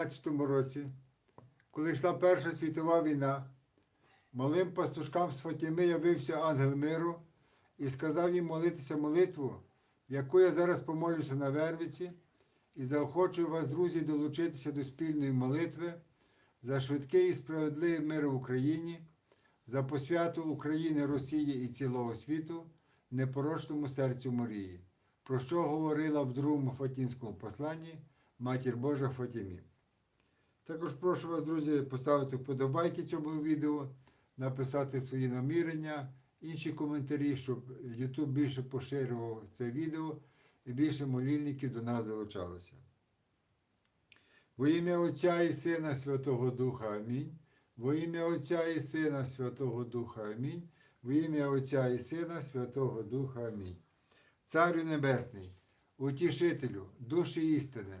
19 році, коли йшла Перша світова війна, малим пастушкам з Фатіми явився ангел миру і сказав їм молитися молитву, яку я зараз помолюся на Вервиці, і заохочую вас, друзі, долучитися до спільної молитви за швидкий і справедливий мир в Україні, за посвяту України, Росії і цілого світу, непорочному серцю Марії, про що говорила в другому Фатінському посланні Матір Божа Фатімі. Також прошу вас, друзі, поставити вподобайки цьому відео, написати свої намірення, інші коментарі, щоб YouTube більше поширював це відео і більше молільників до нас долучалося. Во ім'я Отця і Сина Святого Духа Амінь. Во ім'я Отця і Сина Святого Духа Амінь. Во ім'я Отця і Сина Святого Духа Амінь. Царю Небесний, утішителю, душі істини,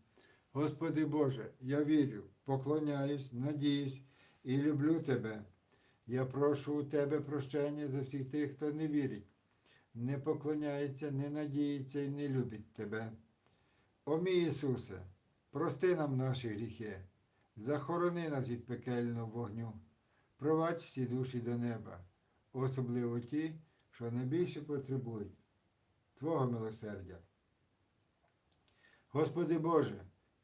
Господи Боже, я вірю, поклоняюсь, надіюсь і люблю Тебе. Я прошу у Тебе прощення за всіх тих, хто не вірить, не поклоняється, не надіється і не любить Тебе. О мій Ісусе, прости нам наші гріхи, захорони нас від пекельного вогню, провадь всі душі до неба, особливо ті, що найбільше потребують Твого милосердя. Господи Боже,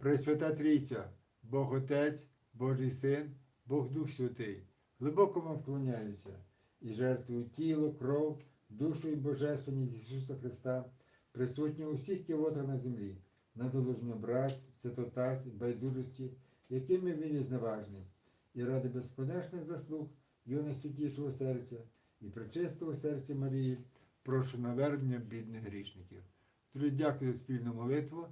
Пресвята Трійця, Бог Отець, Божий Син, Бог Дух Святий, глибоко вам вклоняюся і жертвую тіло, кров, душу і божественність Ісуса Христа, присутні у всіх ківотах на землі, на долужну браз, цитотаз і байдужості, якими він є зневажний, і ради безконечних заслуг Його найсвятішого серця і пречистого серця Марії, прошу навернення бідних грішників. Друзі, дякую за спільну молитву.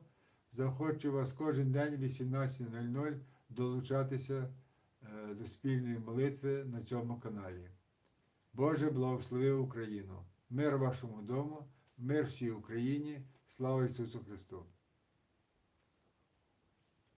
Захочу вас кожен день в 18.00 долучатися е, до спільної молитви на цьому каналі. Боже, благослови Україну! Мир вашому дому, мир всій Україні, слава Ісусу Христу!